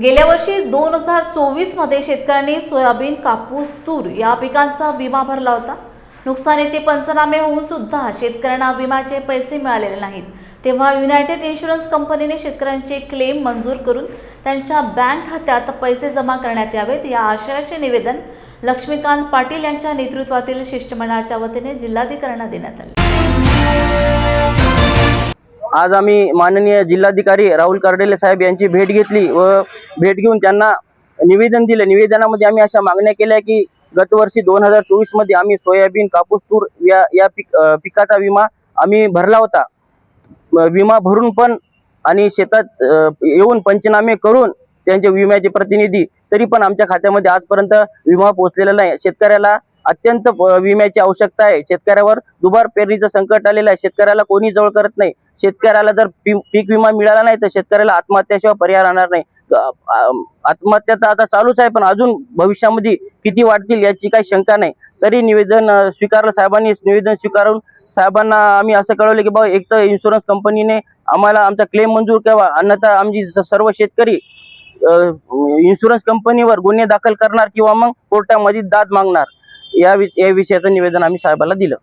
गेल्या वर्षी दोन हजार चोवीसमध्ये शेतकऱ्यांनी सोयाबीन कापूस तूर या पिकांचा विमा भरला होता. नुकसानीचे पंचनामे होऊन सुद्धा शेतकऱ्यांना विम्याचे पैसे मिळालेले नाहीत. तेव्हा युनायटेड इन्शुरन्स कंपनीने शेतकऱ्यांचे क्लेम मंजूर करून त्यांच्या बँक खात्यात पैसे जमा करण्यात यावेत. या आशयाचे निवेदन लक्ष्मीकांत पाटील यांच्या नेतृत्वातील शिष्टमंडळाच्या वतीने जिल्हाधिकाऱ्यांना देण्यात आले. आज आम्ही माननीय जिल्हाधिकारी राहुल कर्डेले साहेब यांची भेट घेतली व भेट घेऊन त्यांना निवेदन दिलं. निवेदनामध्ये आम्ही अशा मागण्या केल्या की गतवर्षी दोन हजार चोवीसमध्ये आम्ही सोयाबीन कापूस तूर या या पिक पिकाचा विमा आम्ही भरला होता. विमा भरून पण आणि शेतात येऊन पंचनामे करून त्यांचे विम्याचे प्रतिनिधी तरी पण आमच्या खात्यामध्ये आजपर्यंत विमा पोहोचलेला नाही. शेतकऱ्याला अत्यंत विम्याची आवश्यकता आहे. शेतकऱ्यावर दुबार पेरणीचं संकट आलेलं आहे. शेतकऱ्याला कोणी जवळ करत नाही. शेतकऱ्याला जर पी- पीक विमा मिळाला नाही तर शेतकऱ्याला आत्महत्याशिवाय पर्याय राहणार नाही. आत्महत्या तर आता चालूच आहे पण अजून भविष्यामध्ये किती वाढतील याची काही शंका नाही. तरी निवेदन स्वीकारलं. साहेबांनी निवेदन स्वीकारून साहेबांना आम्ही असं कळवलं की बाबा एक तर इन्शुरन्स कंपनीने आम्हाला आमचा क्लेम मंजूर करावा अन्यथा आमची स- सर्व शेतकरी इन्शुरन्स कंपनीवर गुन्हे दाखल करणार किंवा मग कोर्टामध्ये दाद मागणार. या या विषयाचं निवेदन आम्ही साहेबाला दिलं.